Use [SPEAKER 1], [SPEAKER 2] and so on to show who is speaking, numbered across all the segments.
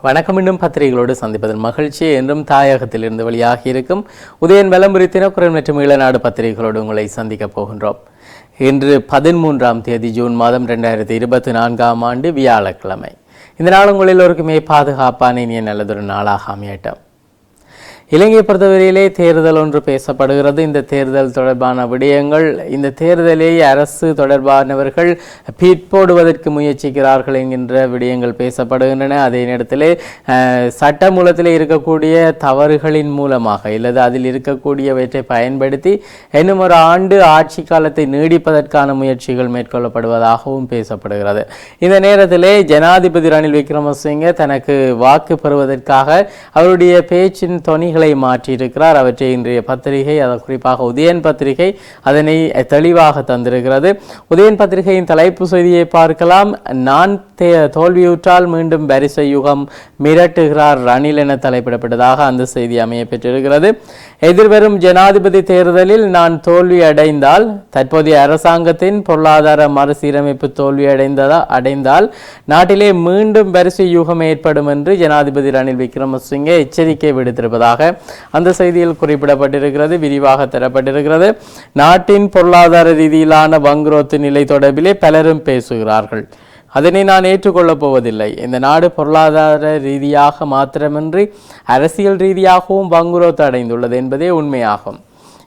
[SPEAKER 1] வணக்கம் இன்னும் பத்திரிகைகளோடு சந்திப்பதன் மகிழ்ச்சி. என்றும் தாயகத்திலிருந்து வெளியாகி இருக்கும் உதயன் விளம்பரி தினக்குரல் மற்றும் ஈழநாடு பத்திரிகைகளோடு உங்களை சந்திக்கப் போகின்றோம். இன்று பதிமூன்றாம் தேதி ஜூன் மாதம் ரெண்டாயிரத்தி இருபத்தி நான்காம் ஆண்டு வியாழக்கிழமை. இந்த நாள் உங்கள் எல்லோருக்குமே பாதுகாப்பான இனிய நல்லதொரு நாளாக அமையட்டும். இலங்கை பொறுத்தவரையிலே தேர்தல் ஒன்று பேசப்படுகிறது. இந்த தேர்தல் தொடர்பான விடயங்கள் இந்த தேர்தலை அரசு தொடர்பானவர்கள் பிற்போடுவதற்கு முயற்சிக்கிறார்கள் என்கின்ற விடயங்கள் பேசப்படுகின்றன. அதே நேரத்தில் சட்டமூலத்தில் இருக்கக்கூடிய தவறுகளின் மூலமாக இல்லது அதில் இருக்கக்கூடியவற்றை பயன்படுத்தி இன்னும் ஒரு ஆண்டு ஆட்சி காலத்தை நீடிப்பதற்கான முயற்சிகள் மேற்கொள்ளப்படுவதாகவும் பேசப்படுகிறது. இந்த நேரத்திலே ஜனாதிபதி ரணில் விக்ரமசிங்கே தனக்கு வாக்கு பெறுவதற்காக அவருடைய பேச்சின் தொனிகளை மாற்றியிருக்கிறார். அவற்றை இன்றைய பத்திரிகை அதை குறிப்பாக உதயன் பத்திரிகை அதனை தெளிவாக தந்திருக்கிறது. உதயன் பத்திரிகையின் தலைப்பு செய்தியை பார்க்கலாம். நான் தே தோல்வியுற்றால் மீண்டும் வரிசை யுகம் மிரட்டுகிறார் ரணில் என தலைப்பிடப்பட்டதாக அந்த செய்தி அமைய பெற்றிருக்கிறது. எதிர்வரும் ஜனாதிபதி தேர்தலில் நான் தோல்வி அடைந்தால் தற்போதைய அரசாங்கத்தின் பொருளாதார மறுசீரமைப்பு தோல்வி அடைந்ததா அடைந்தால் நாட்டிலே மீண்டும் வரிசை யுகம் ஏற்படும் என்று ஜனாதிபதி ரணில் விக்ரமசிங்கே எச்சரிக்கை விடுத்திருப்பதாக அந்த செய்தியில் குறிப்பிடப்பட்டிருக்கிறது விரிவாக தரப்பட்டிருக்கிறது. நாட்டின் பொருளாதார ரீதியிலான வங்குரோத்து நிலை தொடர்பிலே பலரும் பேசுகிறார்கள். அதனை நான் ஏற்றுக்கொள்ளப் போவதில்லை. இந்த நாடு பொருளாதார ரீதியாக மாத்திரமின்றி அரசியல் ரீதியாகவும் வங்குரோத்து அடைந்துள்ளது என்பதே உண்மையாகும்.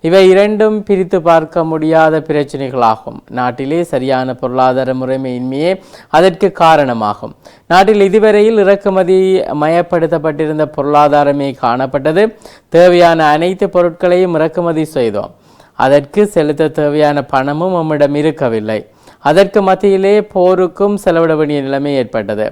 [SPEAKER 1] இவை இரண்டும் பிரித்து பார்க்க முடியாத பிரச்சனைகளாகும். நாட்டிலே சரியான பொருளாதார முறைமையின்மையே அதற்கு காரணமாகும். நாட்டில் இதுவரையில் இறக்குமதி மயப்படுத்தப்பட்டிருந்த பொருளாதாரமே காணப்பட்டது. தேவையான அனைத்து பொருட்களையும் இறக்குமதி செய்தோம். அதற்கு செலுத்த தேவையான பணமும் நம்மிடம் இருக்கவில்லை. அதற்கு மத்தியிலே போருக்கும் செலவிட வேண்டிய நிலைமை ஏற்பட்டது.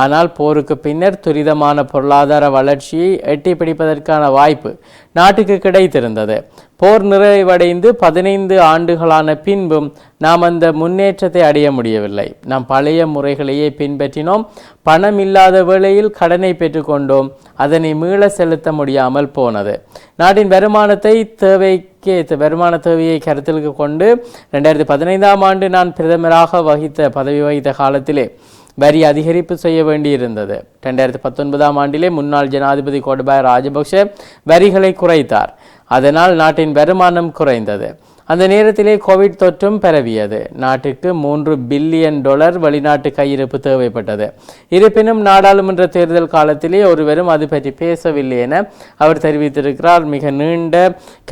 [SPEAKER 1] ஆனால் போருக்கு பின்னர் துரிதமான பொருளாதார வளர்ச்சியை எட்டி பிடிப்பதற்கான வாய்ப்பு நாட்டுக்கு கிடைத்திருந்தது. போர் நிறைவடைந்து பதினைந்து ஆண்டுகளான பின்பும் நாம் அந்த முன்னேற்றத்தை அடைய முடியவில்லை. நாம் பழைய முறைகளையே பின்பற்றினோம். பணம் இல்லாத வேளையில் கடனை பெற்றுக்கொண்டோம். அதனை மீள செலுத்த முடியாமல் போனது. நாட்டின் வருமானத்தை தேவைக்கு வருமான தேவையை கருத்தில் கொண்டு ரெண்டாயிரத்தி பதினைந்தாம் ஆண்டு நான் பிரதமராக வகித்த பதவி வகித்த காலத்திலே வரி அதிகரிப்பு செய்ய வேண்டியிருந்தது. ரெண்டாயிரத்தி பத்தொன்பதாம் ஆண்டிலே முன்னாள் ஜனாதிபதி கோடபாய ராஜபக்ஷ வரிகளை குறைத்தார். அதனால் நாட்டின் வருமானம் குறைந்தது. அந்த நேரத்திலே கோவிட் தொற்றும் பரவியது. நாட்டுக்கு மூன்று பில்லியன் டாலர் வெளிநாட்டு கையிருப்பு தேவைப்பட்டது. இருப்பினும் நாடாளுமன்ற தேர்தல் காலத்திலே ஒருவரும் அது பற்றி பேசவில்லை என அவர் தெரிவித்திருக்கிறார். மிக நீண்ட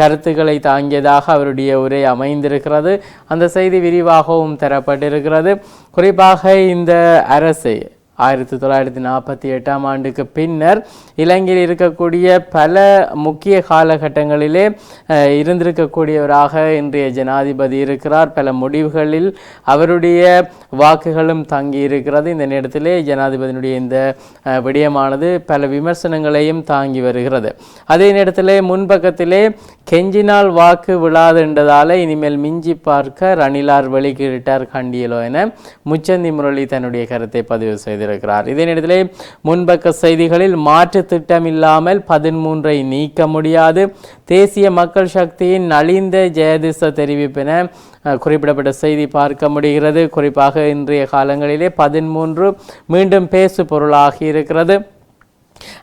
[SPEAKER 1] கருத்துக்களை தாங்கியதாக அவருடைய உரை அமைந்திருக்கிறது. அந்த செய்தி விரிவாகவும் தரப்பட்டிருக்கிறது. குறிப்பாக இந்த அரசை ஆயிரத்தி தொள்ளாயிரத்தி நாற்பத்தி எட்டாம் ஆண்டுக்கு பின்னர் இலங்கையில் இருக்கக்கூடிய பல முக்கிய காலகட்டங்களிலே இருந்திருக்கக்கூடியவராக இன்றைய ஜனாதிபதி இருக்கிறார். பல முடிவுகளில் அவருடைய வாக்குகளும் தங்கி இருக்கிறது இந்த நேரத்திலே ஜனாதிபதியினுடைய இந்த அஹ், விடயமானது பல விமர்சனங்களையும் தாங்கி வருகிறது. அதே நேரத்திலே முன்பக்கத்திலே கெஞ்சினால் வாக்கு விழாதுன்றதால இனிமேல் மிஞ்சி பார்க்க ரணிலார் வெளிக்கிட்டார் கண்டியலோ என முச்சந்தி முரளி தன்னுடைய கருத்தை பதிவு செய்திருக்கிறார். இதே நேரத்தில் முன்பக்க செய்திகளில் மாற்று திட்டம் இல்லாமல் பதிமூன்றை நீக்க முடியாது. தேசிய மக்கள் சக்தியின் நலிந்த ஜெயதிச தெரிவிப்பென குறிப்பிடப்பட்ட செய்தி பார்க்க முடிகிறது. குறிப்பாக இன்றைய காலங்களிலே பதிமூன்று மீண்டும் பேசு பொருளாகி இருக்கிறது.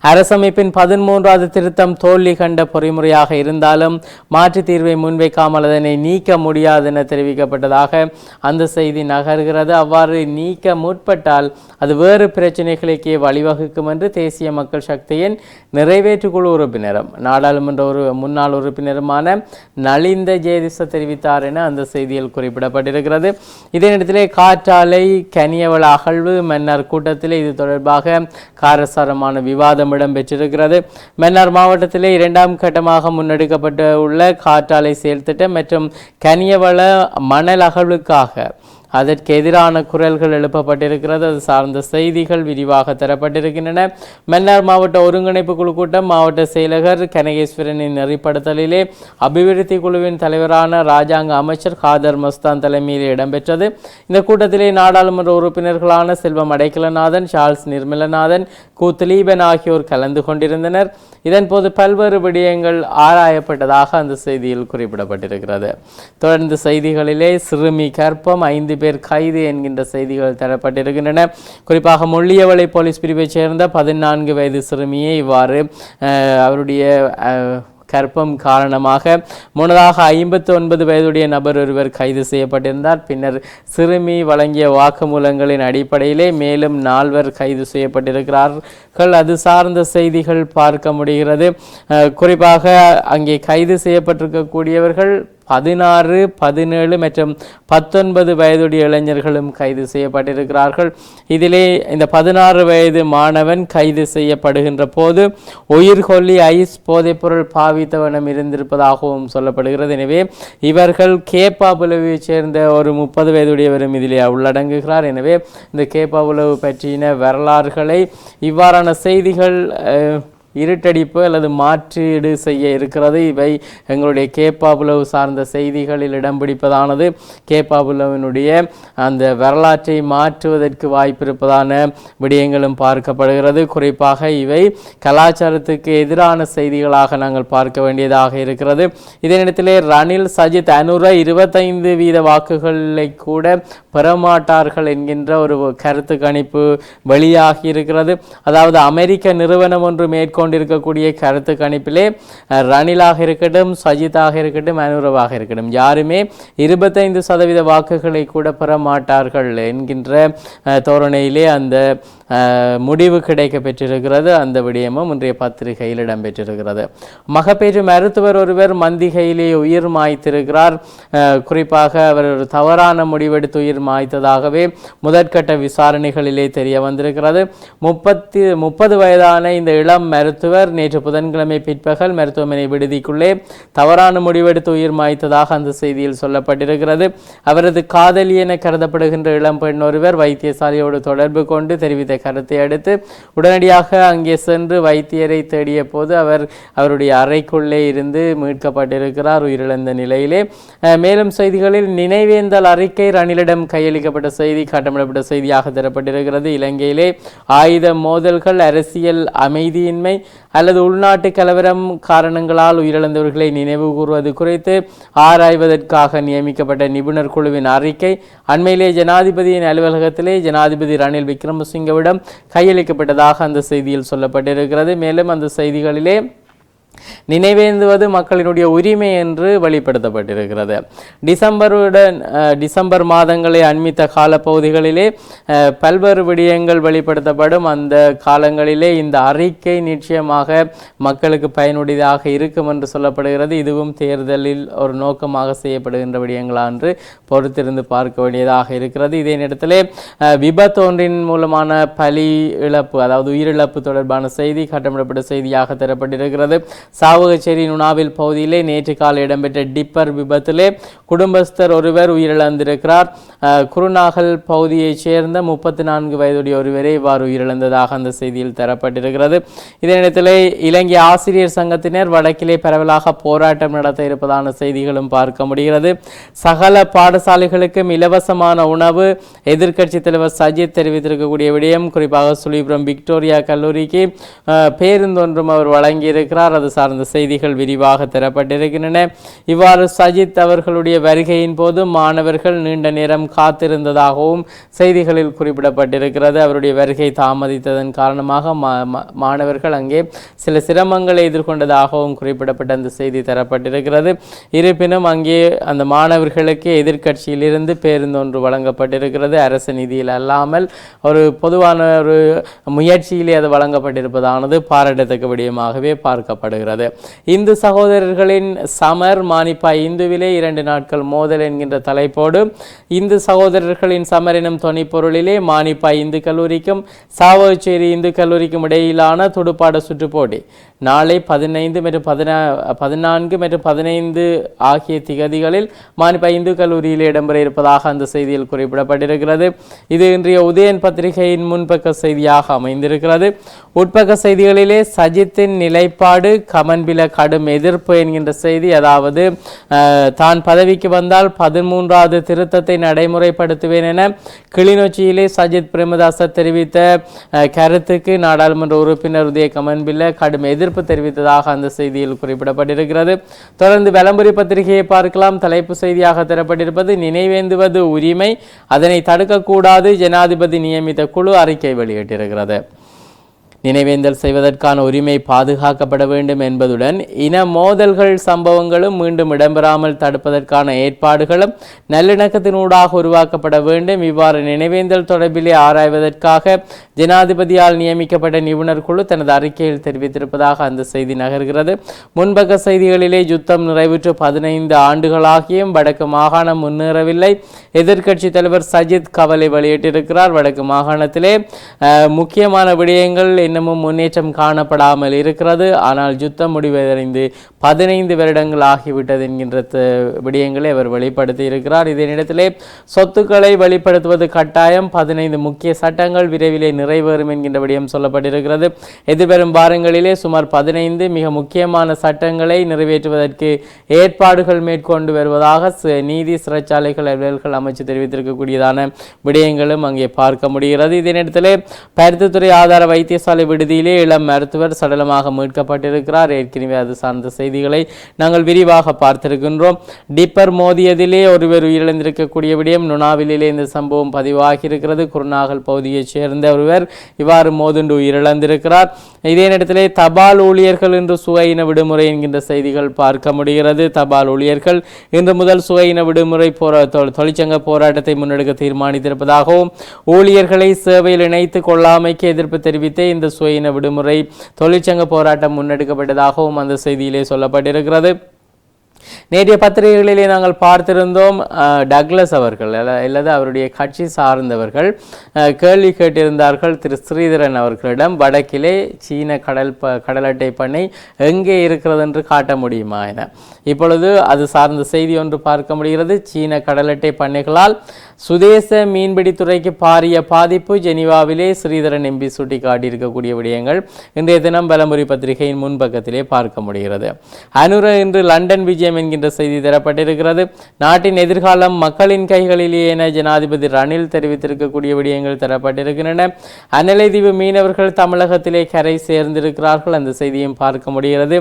[SPEAKER 1] அரசமைப்பின் பதிமூன்றாவது திருத்தம் தோல்வி கண்ட பொறிமுறையாக இருந்தாலும் மாற்றுத் தீர்வை முன்வைக்காமல் அதனை நீக்க முடியாது என தெரிவிக்கப்பட்டதாக அந்த செய்தி நகர்கிறது. அவ்வாறு நீக்க முற்பட்டால் அது வேறு பிரச்சனைகளுக்கே வழிவகுக்கும் என்று தேசிய மக்கள் சக்தியின் நிறைவேற்றுக்குழு உறுப்பினரும் நாடாளுமன்ற ஒரு முன்னாள் உறுப்பினருமான நலிந்த ஜெயதிச தெரிவித்தார் என அந்த செய்தியில் குறிப்பிடப்பட்டிருக்கிறது. இதே நேரத்திலே காற்றாலை கனியவள அகழ்வு மன்னர் கூட்டத்தில் இது தொடர்பாக காரசாரமான விவாதம் இடம்பெற்றிருக்கிறது. மன்னார் மாவட்டத்திலே இரண்டாம் கட்டமாக முன்னெடுக்கப்பட்டு உள்ள காற்றாலை செயல் திட்டம் மற்றும் கனியவள மணல் அகழ்வுக்காக அதற்கு எதிரான குரல்கள் எழுப்பப்பட்டிருக்கிறது. அது சார்ந்த செய்திகள் விரிவாக தரப்பட்டிருக்கின்றன. மன்னார் மாவட்ட ஒருங்கிணைப்பு குழு கூட்டம் மாவட்ட செயலகர் கனகேஸ்வரனின் நெறிப்படுத்தலிலே அபிவிருத்தி குழுவின் தலைவரான ராஜாங்க அமைச்சர் காதர் மஸ்தான் தலைமையில் இடம்பெற்றது. இந்த கூட்டத்திலே நாடாளுமன்ற உறுப்பினர்களான செல்வம் அடைக்கலநாதன் சார்ல்ஸ் நிர்மலநாதன் கு திலீபன் ஆகியோர் கலந்து கொண்டிருந்தனர். இதன்போது பல்வேறு விடயங்கள் ஆராயப்பட்டதாக அந்த செய்தியில் குறிப்பிடப்பட்டிருக்கிறது. தொடர்ந்து செய்திகளிலே சிறுமி கற்பம் ஐந்து பேர் பேர் கைது என்கின்ற செய்திகள் தரப்பட்டிருக்கின்றன. குறிப்பாக முள்ளியவளை போலீஸ் பிரிவைச் சேர்ந்த பதினான்கு வயது சிறுமியை இவ்வாறு அவருடைய கற்பம் கர்ப்பம் காரணமாக முன்னதாக ஐம்பத்தி ஒன்பது வயதுடைய நபர் ஒருவர் கைது செய்யப்பட்டிருந்தார். பின்னர் சிறுமி வழங்கிய வாக்குமூலங்களின் அடிப்படையிலே மேலும் நால்வர் கைது செய்யப்பட்டிருக்கிறார்கள். அது சார்ந்த செய்திகள் பார்க்க முடிகிறது. குறிப்பாக அங்கே கைது செய்யப்பட்டிருக்கக்கூடியவர்கள் பதினாறு பதினேழு மற்றும் பத்தொன்பது வயதுடைய இளைஞர்களும் கைது செய்யப்பட்டிருக்கிறார்கள். இதிலே இந்த பதினாறு வயது மாணவன் கைது செய்யப்படுகின்ற போது உயிர்கொல்லி ஐஸ் போதைப்பொருள் பாவித்தவனம் இருந்திருப்பதாகவும் சொல்லப்படுகிறது. எனவே இவர்கள் கேப்பாபுலவைச் சேர்ந்த ஒரு முப்பது வயதுடையவரும் இதிலே உள்ளடங்குகிறார். எனவே இந்த கேப்பாபுலவு பற்றின வரலாறுகளை இவ்வாறான செய்திகள் இருட்டடிப்பு அல்லது மாற்றீடு செய்ய இருக்கிறது. இவை எங்களுடைய கேப்பாபுலவு சார்ந்த செய்திகளில் இடம் பிடிப்பதானது. கேப்பாபுலவினுடைய அந்த வரலாற்றை மாற்றுவதற்கு வாய்ப்பிருப்பதான விடயங்களும் பார்க்கப்படுகிறது. குறிப்பாக இவை கலாச்சாரத்துக்கு எதிரான செய்திகளாக நாங்கள் பார்க்க வேண்டியதாக இருக்கிறது. இதே நேரத்திலே ரணில் சஜித் அனுர இருபத்தைந்து வீத வாக்குகளை கூட பெறமாட்டார்கள் என்கின்ற ஒரு கருத்து கணிப்பு வெளியாகி இருக்கிறது. அதாவது அமெரிக்க நிறுவனம் ஒன்று மேற்கொண்டு கொண்டிருக்கக்கூடிய கருத்து கணிப்பிலே அஹ், ரணிலாக இருக்கட்டும் சஜித்தாக இருக்கட்டும் அனுரவாக இருக்கட்டும் யாருமே இருபத்தைந்து சதவீத வாக்குகளை கூட பெற மாட்டார்கள் என்கின்ற அஹ், தோரணையிலே அந்த முடிவு கிடைக்க பெற்றிருக்கிறது. அந்த விடயமும் இன்றைய பத்திரிகையில் இடம்பெற்றிருக்கிறது. மகப்பேற்று மருத்துவர் ஒருவர் மந்திகையிலே உயிர் மாய்த்திருக்கிறார். குறிப்பாக அவர் ஒரு தவறான முடிவெடுத்து உயிர் மாய்த்ததாகவே முதற்கட்ட விசாரணைகளிலே தெரிய வந்திருக்கிறது. முப்பத்தி முப்பது வயதான இந்த இளம் மருத்துவர் நேற்று புதன்கிழமை பிற்பகல் மருத்துவமனை விடுதிக்குள்ளே தவறான முடிவெடுத்து உயிர் மாய்த்ததாக அந்த செய்தியில் சொல்லப்பட்டிருக்கிறது. அவரது காதலி என கருதப்படுகின்ற இளம் பெண் ஒருவர் வைத்தியசாலையோடு தொடர்பு கொண்டு தெரிவித்த கருத்தை அடுத்து உடனடியாக அங்கே சென்று வைத்தியரை தேடிய போது அவர் அவருடைய அறைக்குள்ளே இருந்து மீட்கப்பட்டிருக்கிறார் உயிரிழந்த நிலையிலே. மேலும் செய்திகளில் நினைவேந்தல் அறிக்கை ரணிலிடம் கையளிக்கப்பட்ட செய்தி காட்டமிடப்பட்ட செய்தியாக தரப்பட்டிருக்கிறது. இலங்கையிலே ஆயுத மோதல்கள் அரசியல் அமைதியின்மை அல்லது உள்நாட்டு கலவரம் காரணங்களால் உயிரிழந்தவர்களை நினைவு கூறுவது குறித்து ஆராய்வதற்காக நியமிக்கப்பட்ட நிபுணர் குழுவின் அறிக்கை. அண்மையிலே ஜனாதிபதியின் அலுவலகத்திலே ஜனாதிபதி ரணில் விக்ரமசிங்கவிடம் கையளிக்கப்பட்டதாக அந்த செய்தியில் சொல்லப்பட்டிருக்கிறது. மேலும் அந்த செய்திகளிலே நினைவேந்துவது மக்களினுடைய உரிமை என்று வெளிப்படுத்தப்பட்டிருக்கிறது. டிசம்பருடன் டிசம்பர் மாதங்களை அண்மித்த காலப்பகுதிகளிலே அஹ், பல்வேறு விடயங்கள் வெளிப்படுத்தப்படும். அந்த காலங்களிலே இந்த அறிக்கை நிச்சயமாக மக்களுக்கு பயனுடையதாக இருக்கும் என்று சொல்லப்படுகிறது. இதுவும் தேர்தலில் ஒரு நோக்கமாக செய்யப்படுகின்ற விடயங்களா என்று பொறுத்திருந்து பார்க்க வேண்டியதாக இருக்கிறது. இதே நேரத்திலே அஹ், விபத்து ஒன்றின் மூலமான பலி இழப்பு அதாவது உயிரிழப்பு தொடர்பான செய்தி கட்டமிடப்பட்ட செய்தியாக தரப்பட்டிருக்கிறது. சாவகச்சேரி நுணாவில் பகுதியிலே நேற்று காலை இடம்பெற்ற டிப்பர் விபத்திலே குடும்பஸ்தர் ஒருவர் உயிரிழந்திருக்கிறார். குருநாகல் பகுதியைச் சேர்ந்த முப்பத்தி நான்கு வயதுடைய ஒருவரே இவ்வாறு உயிரிழந்ததாக அந்த செய்தியில் தரப்பட்டிருக்கிறது. இதே இலங்கை ஆசிரியர் சங்கத்தினர் வடக்கிலே பரவலாக போராட்டம் நடத்த இருப்பதான செய்திகளும் பார்க்க முடிகிறது. சகல பாடசாலைகளுக்கும் இலவசமான உணவு எதிர்க்கட்சி தலைவர் சஜித் தெரிவித்திருக்கக்கூடிய விடயம் குறிப்பாக சுழிபுரம் விக்டோரியா கல்லூரிக்கு பேருந்து ஒன்றும் அவர் வழங்கியிருக்கிறார். அது சார்ந்த செய்திகள் விரிவாக தரப்பட்டிருக்கின்றன. இவ்வாறு சஜித் அவர்களுடைய வருகையின் போது மாணவர்கள் நீண்ட நேரம் காத்திருந்ததாகவும் செய்திகளில் குறிப்பிடப்பட்டிருக்கிறது. அவருடைய வருகை தாமதித்ததன் காரணமாக மா- மா- மாணவர்கள் அங்கே சில சிரமங்களை எதிர்கொண்டதாகவும் குறிப்பிடப்பட்ட அந்த செய்தி தரப்பட்டிருக்கிறது. இருப்பினும் அங்கே அந்த மாணவர்களுக்கு எதிர்கட்சியிலிருந்து பேருந்து ஒன்று வழங்கப்பட்டிருக்கிறது. அரசு நிதியில் அல்லாமல் ஒரு பொதுவான ஒரு முயற்சியிலே அது வழங்கப்பட்டிருப்பதானது. பாராட்டத்தக்க விடயமாகவே பார்க்கப்படுகிறது. இந்து சகோதரர்களின் சமர் மானிப்பா இந்துவிலே இரண்டு நாட்கள் மோதல் என்கின்ற தலைப்போடு இந்து சகோதரர்களின் சமர் எனும் தொனிப்பொருளிலே மானிப்பா இந்து கல்லூரிக்கும் சாவகச்சேரி இந்து கல்லூரிக்கும் இடையிலான துடுப்பாட சுற்றுப்போட்டி. நாளை பதினைந்து மற்றும் பதினா பதினான்கு மற்றும் பதினைந்து ஆகிய திகதிகளில் மானிப்பா இந்து கல்லூரியில் இடம்பெற இருப்பதாக அந்த செய்தியில் குறிப்பிடப்பட்டிருக்கிறது. இது இன்றைய உதயன் பத்திரிகையின் முன்பக்க செய்தியாக அமைந்திருக்கிறது. உட்பக்க செய்திகளிலே சஜித்தின் நிலைப்பாடு கமன்பில கடும் எதிர்ப்பு என்கின்ற செய்தி அதாவது தான் பதவிக்கு வந்தால் பதிமூன்றாவது திருத்தத்தை நடைமுறைப்படுத்துவேன் என கிளிநொச்சியிலே சஜித் பிரேமதாச தெரிவித்த கருத்துக்கு நாடாளுமன்ற உறுப்பினர் உதய கமன்பில கடும் எதிர்ப்பு எதிர்ப்பு தெரிவித்ததாக அந்த செய்தியில் குறிப்பிடப்பட்டிருக்கிறது. தொடர்ந்து விளம்பரி பத்திரிகையை பார்க்கலாம். தலைப்பு செய்தியாக தரப்பட்டிருப்பது நினைவேந்துவது உரிமை. அதனை தடுக்கக்கூடாது ஜனாதிபதி நியமித்த குழு அறிக்கை வெளியிட்டிருக்கிறது. நினைவேந்தல் செய்வதற்கான உரிமை பாதுகாக்கப்பட வேண்டும் என்பதுடன் இன மோதல்கள் சம்பவங்களும் மீண்டும் இடம்பெறாமல் தடுப்பதற்கான ஏற்பாடுகளும் நல்லிணக்கத்தினூடாக உருவாக்கப்பட வேண்டும். இவ்வாறு நினைவேந்தல் தொடர்பிலே ஆராய்வதற்காக ஜனாதிபதியால் நியமிக்கப்பட்ட நிபுணர் குழு தனது அறிக்கையில் தெரிவித்திருப்பதாக அந்த செய்தி நகர்கிறது. முன்பக்க செய்திகளிலே யுத்தம் நிறைவுற்று பதினைந்து ஆண்டுகளாகியும் வடக்கு மாகாணம் முன்னேறவில்லை. எதிர்க்கட்சி தலைவர் சஜித் கவலை வெளியிட்டிருக்கிறார். வடக்கு மாகாணத்திலே முக்கியமான விடயங்கள் இன்னமும் முன்னேற்றம் காணப்படாமல் இருக்கிறது. ஆனால் யுத்தம் முடிவடைந்து பதினைந்து வருடங்கள் ஆகிவிட்டது என்கின்ற விடயங்களை அவர் வெளிப்படுத்தி இருக்கிறார். இதே நேரத்திலே சொத்துக்களை வெளிப்படுத்துவது கட்டாயம். பதினைந்து முக்கிய சட்டங்கள் விரைவிலே நிறைவேறும் என்கின்ற விடயம் சொல்லப்பட்டிருக்கிறது. எதிர்வரும் வாரங்களிலே சுமார் பதினைந்து மிக முக்கியமான சட்டங்களை நிறைவேற்றுவதற்கு ஏற்பாடுகள் மேற்கொண்டு வருவதாக நீதி சிறைச்சாலைகள் அலுவலர்கள் அமைச்சு தெரிவித்திருக்கக்கூடியதான விடயங்களும் அங்கே பார்க்க முடிகிறது. இதே நேரத்திலே பருத்தித்துறை ஆதார வைத்தியசாலை விடுதியிலே இளம் மருத்துவர் சடலமாக மீட்கப்பட்டிருக்கிறார். ஏற்கனவே அது சார்ந்த செய்திகளை நாங்கள் விரிவாக பார்த்திருக்கின்றோம். டிப்பர் மோதியதிலே ஒருவர் உயிரிழந்திருக்கக்கூடிய விடயம் நுணாவிலே இந்த சம்பவம் பதிவாகியிருக்கிறது. குருநாகல் பகுதியைச் சேர்ந்த ஒருவர் இவ்வாறு மோதுண்டு உயிரிழந்திருக்கிறார். இதே நேரத்திலே தபால் ஊழியர்கள் இன்று சுவையின விடுமுறை என்கின்ற செய்திகள் பார்க்க முடிகிறது. தபால் ஊழியர்கள் இன்று முதல் சுவையின விடுமுறை போரா தொ- தொழிற்சங்க போராட்டத்தை முன்னெடுக்க தீர்மானித்திருப்பதாகவும் ஊழியர்களை சேவையில் இணைத்து கொள்ளாமைக்கு எதிர்ப்பு தெரிவித்தே இந்த சுவையின விடுமுறை தொழிற்சங்க போராட்டம் முன்னெடுக்கப்பட்டதாகவும் அந்த செய்தியிலே சொல்லப்பட்டிருக்கிறது. நேற்றைய பத்திரிகைகளிலே நாங்கள் பார்த்திருந்தோம் அஹ், டக்ளஸ் அவர்கள் அல்லது அவருடைய கட்சி சார்ந்தவர்கள் கேள்வி கேட்டிருந்தார்கள் திரு ஸ்ரீதரன் அவர்களிடம் வடக்கிலே சீன கடல் ப கடலட்டை பண்ணை எங்கே இருக்கிறது என்று காட்ட முடியுமா? என. இப்பொழுது அது சார்ந்த செய்தி ஒன்று பார்க்க முடிகிறது. சீன கடலட்டை பண்ணைகளால் சுதேச மீன்பிடித்துறைக்கு பாரிய பாதிப்பு ஜெனிவாவிலே ஸ்ரீதரன் எம்பி சுட்டி காட்டியிருக்கக்கூடிய விடயங்கள் இன்றைய தினம் பலமுறை பத்திரிகையின் முன்பக்கத்திலே பார்க்க முடிகிறது. அனுர இன்று லண்டன் விஜயம் என்கின்ற செய்தி தரப்பட்டிருக்கிறது. நாட்டின் எதிர்காலம் மக்களின் கைகளிலேயே என ஜனாதிபதி ரணில் தெரிவித்திருக்கக்கூடிய விடயங்கள் தரப்பட்டிருக்கின்றன. அனலைதீவு மீனவர்கள் தமிழகத்திலே கரை சேர்ந்திருக்கிறார்கள். அந்த செய்தியும் பார்க்க முடிகிறது.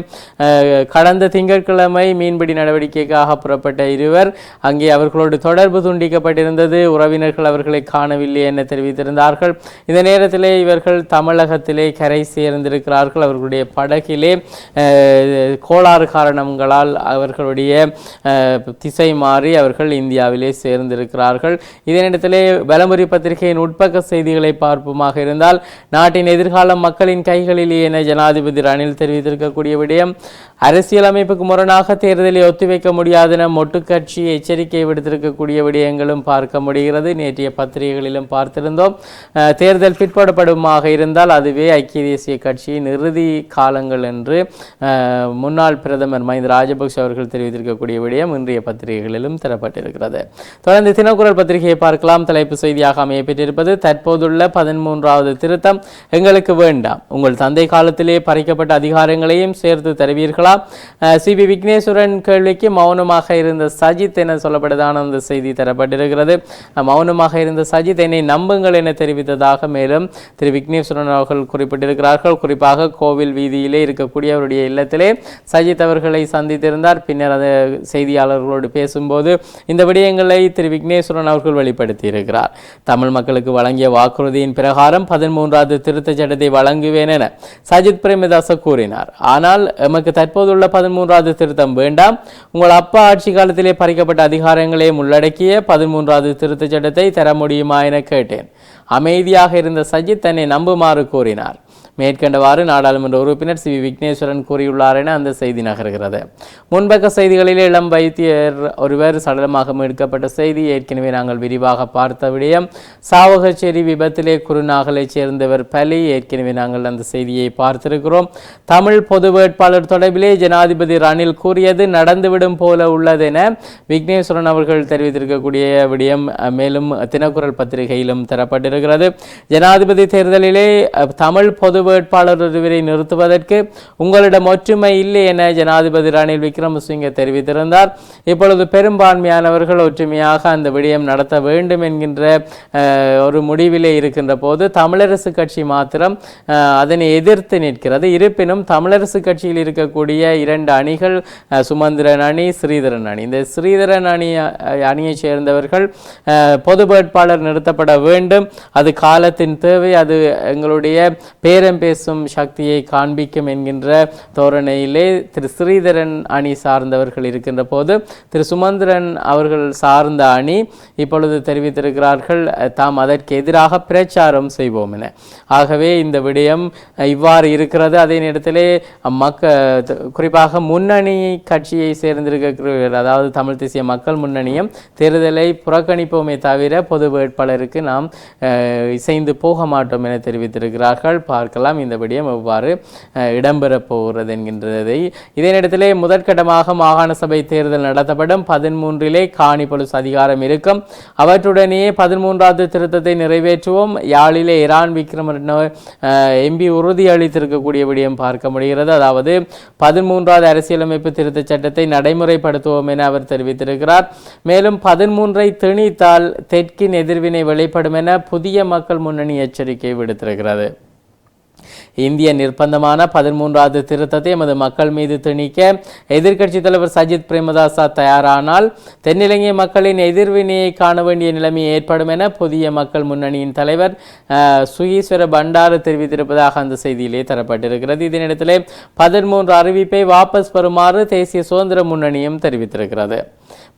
[SPEAKER 1] கடந்த திங்கட்கிழமை மீன்பிடி நடவடிக்கைக்காக புறப்பட்ட இருவர் அங்கே அவர்களோடு தொடர்பு துண்டிக்கப்பட்டிருந்தது. உறவினர்கள் அவர்களை காணவில்லை என தெரிவித்திருந்தார்கள். இந்த நேரத்திலே இவர்கள் தமிழகத்திலே கரை சேர்ந்திருக்கிறார்கள். அவர்களுடைய படகிலே கோளாறு காரணங்களால் அவர்கள் அவர்களுடைய திசை மாறி அவர்கள் இந்தியாவிலே சேர்ந்திருக்கிறார்கள். இதே நேரத்திலே பலமுறை பத்திரிகையின் உட்பக்க செய்திகளை பார்ப்புமாக இருந்தால் நாட்டின் எதிர்காலம் மக்களின் கைகளிலே என ஜனாதிபதி ரணில் தெரிவித்திருக்கக்கூடிய விடயம் அரசியலமைப்புக்கு முரணாக தேர்தலை ஒத்திவைக்க முடியாதென மொட்டு கட்சி எச்சரிக்கை விடுத்திருக்கக்கூடிய விடயங்களும் பார்க்க முடிகிறது. நேற்றைய பத்திரிகைகளிலும் பார்த்திருந்தோம். தேர்தல் பிற்படப்படுமாக இருந்தால் அதுவே ஐக்கிய தேசிய கட்சியின் இறுதி காலங்கள் என்று முன்னாள் பிரதமர் மஹிந்த ராஜபக்ஷ அவர்கள் தெரிவித்திருக்கக்கூடிய விடயம் இன்றைய பத்திரிகைகளிலும் தரப்பட்டிருக்கிறது. தொடர்ந்து தினக்குரல் பத்திரிகையை பார்க்கலாம். தலைப்பு செய்தியாக அமைய பெற்றிருப்பது தற்போதுள்ள பதிமூன்றாவது திருத்தம். எங்களுக்கு வேண்டாம். உங்கள் தந்தை காலத்திலே பறிக்கப்பட்ட அதிகாரங்களையும் சேர்த்து தருவீர்களா? சிபி விக்னேஸ்வரன் கேள்விக்கு மௌனமாக இருந்த சஜித் என சொல்லப்படுதான அந்த செய்தி தரப்பட்டிருக்கிறது. மௌனமாக இருந்த சஜித் என்னை நம்புங்கள் என தெரிவித்ததாக மேலும் திரு. விக்னேஸ்வரன் அவர்கள் குறிப்பிட்டிருக்கிறார்கள். குறிப்பாக கோவில் வீதியிலே இருக்கக்கூடிய அவருடைய இல்லத்திலே சஜித் அவர்களை சந்தித்திருந்தார். பின்னர் அது செய்தியாளர்களோடு பேசும்போது இந்த விடயங்களை திரு விக்னேஸ்வரன் அவர்கள் வெளிப்படுத்தி இருக்கிறார் தமிழ் மக்களுக்கு வழங்கிய வாக்குறுதியின் பிரகாரம் பதிமூன்றாவது திருத்தச் சட்டத்தை வழங்குவேன் என சஜித் பிரேமதாச கூறினார். ஆனால் எமக்கு தற்போதுள்ள பதிமூன்றாவது திருத்தம் வேண்டாம். உங்கள் அப்பா ஆட்சி காலத்திலே பறிக்கப்பட்ட அதிகாரங்களையும் உள்ளடக்கிய பதிமூன்றாவது திருத்தச் சட்டத்தை தர முடியுமா என கேட்டேன். அமைதியாக இருந்த சஜித் தன்னை நம்புமாறு கூறினார். மேற்கண்டவாறு நாடாளுமன்ற உறுப்பினர் சி வி விக்னேஸ்வரன் கூறியுள்ளார் என அந்த செய்தி நகர்கிறது. முன்பக்க செய்திகளில் இளம் வைத்தியர் ஒருவர் சடலமாக மீட்கப்பட்ட செய்தி ஏற்கனவே நாங்கள் விரிவாக பார்த்த விடயம். சாவகச்சேரி விபத்திலே குருநாகலைச் சேர்ந்தவர் பலி. ஏற்கனவே நாங்கள் அந்த செய்தியை பார்த்திருக்கிறோம். தமிழ் பொது வேட்பாளர் தொடர்பிலே ஜனாதிபதி ரணில் கூறியது நடந்துவிடும் போல உள்ளது என விக்னேஸ்வரன் அவர்கள் தெரிவித்திருக்கக்கூடிய விடயம் மேலும் தினக்குரல் பத்திரிகையிலும் தரப்பட்டிருக்கிறது. ஜனாதிபதி தேர்தலிலே அஹ், தமிழ் பொது வேட்பாளர் ஒருவரை நிறுத்துவதற்கு உங்களிடம் ஒற்றுமை இல்லை என ஜனாதிபதி ரணில் விக்ரமசிங்க தெரிவித்திருந்தார். இப்பொழுது பெரும்பான்மையானவர்கள் ஒற்றுமையாக அந்த விடயம் நடத்த வேண்டும் என்கின்ற ஒரு முடிவிலே இருக்கின்ற போது தமிழரசு கட்சி மாத்திரம் அதனை எதிர்த்து நிற்கிறது. இருப்பினும் தமிழரசு கட்சியில் இருக்கக்கூடிய இரண்டு அணிகள் சுமந்திரன் அணி ஸ்ரீதரன் அணி. இந்த ஸ்ரீதரன் அணி அணியைச் சேர்ந்தவர்கள் பொது வேட்பாளர் நிறுத்தப்பட வேண்டும். அது காலத்தின் தேவை. அது எங்களுடைய பேரம் பேசும் சக்தியை காண்பிக்கும் என்கின்ற தோரணையிலே திரு ஸ்ரீதரன் அணி சார்ந்தவர்கள் இருக்கின்ற போது திரு சுமந்திரன் அவர்கள் சார்ந்த அணி இப்பொழுது தெரிவித்திருக்கிறார்கள் தாம் அதற்கு எதிராக பிரச்சாரம் செய்வோம் என. ஆகவே இந்த விடயம் இவ்வாறு இருக்கிறது. அதே நேரத்திலே மக்க குறிப்பாக முன்னணி கட்சியை சேர்ந்திருக்கிறவர்கள் அதாவது தமிழ் தேசிய மக்கள் முன்னணியும் தேர்தலை புறக்கணிப்போமே தவிர பொது வேட்பாளருக்கு நாம் இசைந்து போக மாட்டோம் என தெரிவித்திருக்கிறார்கள். பார்க்கலாம். இந்த விடயம் எவ்வாறு இடம்பெறப் போகிறது என்கின்றதை இதே நேரத்திலே முதற்கட்டமாக மாகாண சபை தேர்தல் நடத்தப்படும். பதிமூன்றிலே காணி பொலிஸ் அதிகாரம் இருக்கும். அவற்றுடனேயே பதிமூன்றாவது திருத்தத்தை நிறைவேற்றுவோம். யாழிலே இரான் விக்ரமரட்ன எம்பி உறுதி அளித்திருக்கக்கூடிய விடயம் பார்க்க முடிகிறது. அதாவது பதிமூன்றாவது அரசியலமைப்பு திருத்த சட்டத்தை நடைமுறைப்படுத்துவோம் என அவர் தெரிவித்திருக்கிறார். மேலும் பதிமூன்றை திணித்தால் தெற்கின் எதிர்வினை வெளிப்படும் என புதிய மக்கள் முன்னணி எச்சரிக்கை விடுத்திருக்கிறது. இந்திய நிர்பந்தமான பதிமூன்றாவது திருத்தத்தை எமது மக்கள் மீது திணிக்க எதிர்க்கட்சித் தலைவர் சஜித் பிரேமதாசா தயாரானால் தென்னிலங்கை மக்களின் எதிர்வினையை காண வேண்டிய நிலைமை ஏற்படும் என புதிய மக்கள் முன்னணியின் தலைவர் சுகீஸ்வர பண்டாரு தெரிவித்திருப்பதாக அந்த செய்தியிலே தரப்பட்டிருக்கிறது. இதனிடத்திலே பதிமூன்று அறிவிப்பை வாபஸ் பெறுமாறு தேசிய சுதந்திர முன்னணியும் தெரிவித்திருக்கிறது.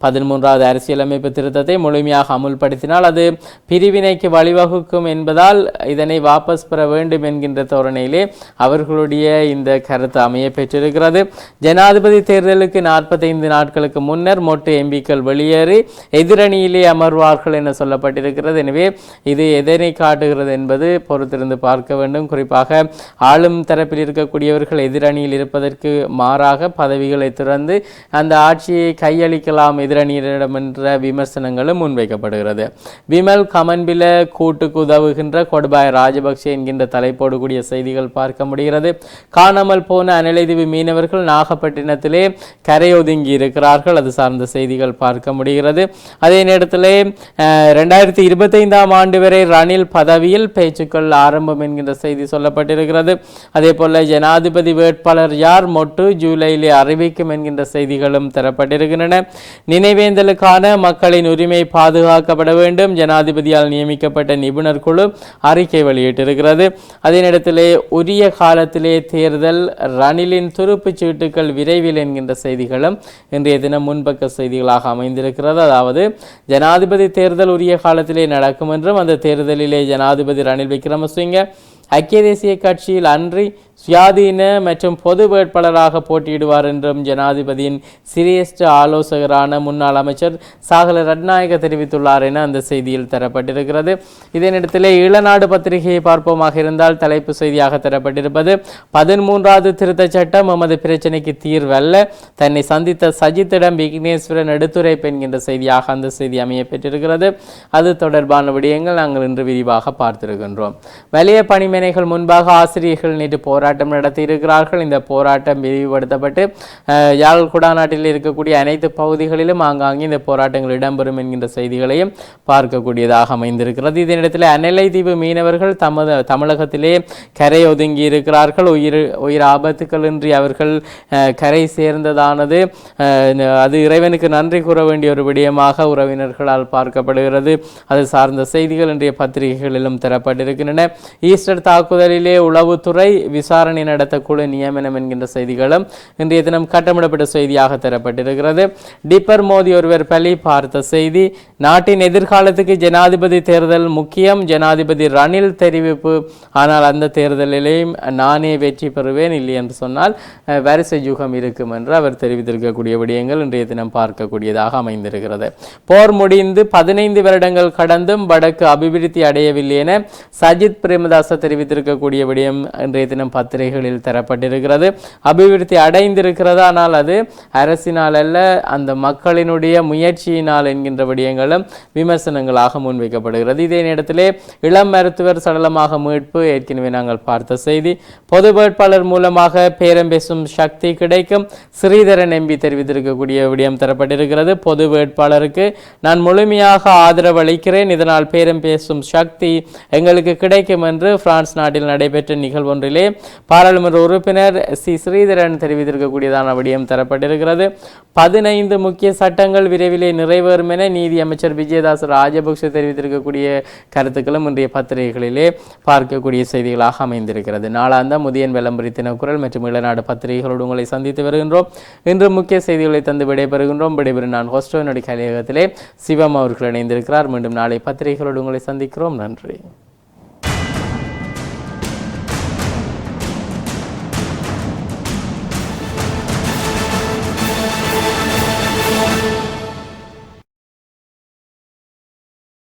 [SPEAKER 1] பதிமூன்றாவது அரசியலமைப்பு திருத்தத்தை முழுமையாக அமுல்படுத்தினால் அது பிரிவினைக்கு வழிவகுக்கும் என்பதால் இதனை வாபஸ் பெற வேண்டும் என்கின்ற தோரணையிலே அவர்களுடைய இந்த கருத்து அமைய பெற்றிருக்கிறது. ஜனாதிபதி தேர்தலுக்கு நாற்பத்தைந்து நாட்களுக்கு முன்னர் மொட்டு எம்பிக்கள் வெளியேறி எதிரணியிலே அமர்வார்கள் என சொல்லப்பட்டிருக்கிறது. எனவே இது எதனை காட்டுகிறது என்பது பொறுத்திருந்து பார்க்க வேண்டும். குறிப்பாக ஆளும் தரப்பில் இருக்கக்கூடியவர்கள் எதிரணியில் இருப்பதற்கு மாறாக பதவிகளை துறந்து அந்த ஆட்சியை கையளிக்கலாம் எதிரணியிடமென்ற விமர்சனங்களும் முன்வைக்கப்படுகிறது. விமல் கமன்பில கூட்டுக்கு உதவுகின்ற கொடுபாய ராஜபக்சே என்கின்ற தலைப்போடு கூடிய செய்திகள் பார்க்க முடிகிறது. காணாமல் போன அனலைதீவு மீனவர்கள் நாகப்பட்டினத்திலே கரையொதுங்கி இருக்கிறார்கள். அது சார்ந்த செய்திகள் பார்க்க முடிகிறது. அதே நேரத்தில் ரெண்டாயிரத்தி இருபத்தைந்தாம் ஆண்டு வரை ரணில் பதவியில் பேச்சுக்கள் ஆரம்பம் என்கின்ற செய்தி சொல்லப்பட்டிருக்கிறது. அதே போல ஜனாதிபதி வேட்பாளர் யார் மொட்டு ஜூலையிலே அறிவிக்கும் என்கின்ற செய்திகளும் தரப்பட்டிருக்கின்றன. நினைவேந்தலுக்கான மக்களின் உரிமை பாதுகாக்கப்பட வேண்டும். ஜனாதிபதியால் நியமிக்கப்பட்ட நிபுணர் குழு அறிக்கை வெளியிட்டிருக்கிறது. அதே நேரத்திலே உரிய காலத்திலே தேர்தல் ரணிலின் துருப்புச் சீட்டுகள் விரைவில் என்கின்ற செய்திகளும் இன்றைய தினம் முன்பக்க செய்திகளாக அமைந்திருக்கிறது. அதாவது ஜனாதிபதி தேர்தல் உரிய காலத்திலே நடக்கும் என்றும் அந்த தேர்தலிலே ஜனாதிபதி ரணில் விக்ரமசிங்க ஐக்கிய தேசிய கட்சியில் அன்றி சுயாதீன மற்றும் பொது வேட்பாளராக போட்டியிடுவார் என்றும் ஜனாதிபதியின் சிரேஷ்ட ஆலோசகரான முன்னாள் அமைச்சர் சாகல ரட்நாயக தெரிவித்துள்ளார் என அந்த செய்தியில் தரப்பட்டிருக்கிறது. இதே நேரத்தில் இளநாடு பத்திரிகையை பார்ப்போமாக இருந்தால் தலைப்பு செய்தியாக தரப்பட்டிருப்பது பதிமூன்றாவது திருத்தச் சட்டம் எமது பிரச்சனைக்கு தீர்வல்ல. தன்னை சந்தித்த சஜித்திடம் விக்னேஸ்வரன் எடுத்துரைப்பு என்கின்ற செய்தியாக அந்த செய்தி அமைய பெற்றிருக்கிறது. அது தொடர்பான விடயங்கள் நாங்கள் இன்று விரிவாக பார்த்திருக்கின்றோம். வலிய பணிமனைகள் முன்பாக ஆசிரியர்கள் நேற்று போராட்டம் போராட்டம் நடத்தியிருக்கிறார்கள். இந்த போராட்டம் விரிவுபடுத்தப்பட்டு அஹ், யாழ் குடாநாட்டில் இருக்கக்கூடிய அனைத்து பகுதிகளிலும் ஆங்காங்கே இந்த போராட்டங்கள் இடம்பெறும் என்கின்ற செய்திகளையும் பார்க்கக்கூடியதாக அமைந்திருக்கிறது. இதனிடத்தில் அனலை தீவு மீனவர்கள் தமது தமிழகத்திலே கரை ஒதுங்கி இருக்கிறார்கள். உயிர் உயிர் ஆபத்துக்களின்றி அவர்கள் கரை சேர்ந்ததானது. அது இறைவனுக்கு நன்றி கூற வேண்டிய ஒரு விடயமாக உறவினர்களால் பார்க்கப்படுகிறது. அது சார்ந்த செய்திகள் இன்றைய பத்திரிகைகளிலும் தரப்பட்டிருக்கின்றன. ஈஸ்டர் தாக்குதலிலே உளவுத்துறை விசாரணை நடத்த குழு நியமனம் என்கின்ற செய்திகளும் இன்றைய தினம் கட்டமிடப்பட்ட செய்தியாக தரப்பட்டிருக்கிறது. டிப்பர் மோதி ஒருவர் பலி பார்த்த செய்தி நாட்டின் எதிர்காலத்துக்கு ஜனாதிபதி தேர்தல் முக்கியம் ஜனாதிபதி ரணில் தெரிவிப்பு. ஆனால் அந்த தேர்தலிலேயும் நானே வெற்றி பெறுவேன் இல்லை என்று சொன்னால் வரிசை யுகம் இருக்கும் என்று அவர் தெரிவித்திருக்கக்கூடிய விடயங்கள் இன்றைய தினம் பார்க்கக்கூடியதாக அமைந்திருக்கிறது. போர் முடிந்து பதினைந்து வருடங்கள் கடந்தும் வடக்கு அபிவிருத்தி அடையவில்லை என சஜித் பிரேமதாச தெரிவித்திருக்கக்கூடிய விடயம் இன்றைய தினம் பத்து பத்திரிகைகளில் தரப்பட்டிருக்கிறது. அபிவிருத்தி அடைந்திருக்கிறது? ஆனால் அது அரசினால் அல்ல அந்த மக்களினுடைய முயற்சியினால் என்கின்ற விடயங்களும் விமர்சனங்களாக முன்வைக்கப்படுகிறது. இதே நேரத்திலே இளம் மருத்துவர் சடலமாக மீட்பு ஏற்கனவே நாங்கள் பார்த்த செய்தி. பொது வேட்பாளர் மூலமாக பேரம் பேசும் சக்தி கிடைக்கும். ஸ்ரீதரன் எம்பி தெரிவித்திருக்கக்கூடிய விடயம் தரப்பட்டிருக்கிறது. பொது வேட்பாளருக்கு நான் முழுமையாக ஆதரவு அளிக்கிறேன். இதனால் பேரம் பேசும் சக்தி எங்களுக்கு கிடைக்கும் என்று பிரான்ஸ் நாட்டில் நடைபெற்ற நிகழ்வொன்றிலே பாராளுமன்ற உறுப்பினர் சி. ஸ்ரீதரன் தெரிவித்திருக்கக்கூடியதான விடயம் தரப்பட்டிருக்கிறது. பதினைந்து முக்கிய சட்டங்கள் விரைவிலே நிறைவேறும் என நீதி அமைச்சர் விஜயதாஸ் ராஜபக்ஷ தெரிவித்திருக்கக்கூடிய கருத்துக்களும் இன்றைய பத்திரிகைகளிலே பார்க்கக்கூடிய செய்திகளாக அமைந்திருக்கிறது. நாளாந்த முதியன் விளம்பரி தினக்குரல் மற்றும் இளநாடு பத்திரிகைகளோடு உங்களை சந்தித்து வருகின்றோம். இன்று முக்கிய செய்திகளை தந்து விடைபெறுகின்றோம். விடைபெறும் நான் ஹோஸ்டோனுடைய கலையகத்திலே சிவம் அவர்கள் இணைந்திருக்கிறார். மீண்டும் நாளை பத்திரிகைகளோடு உங்களை சந்திக்கிறோம். நன்றி.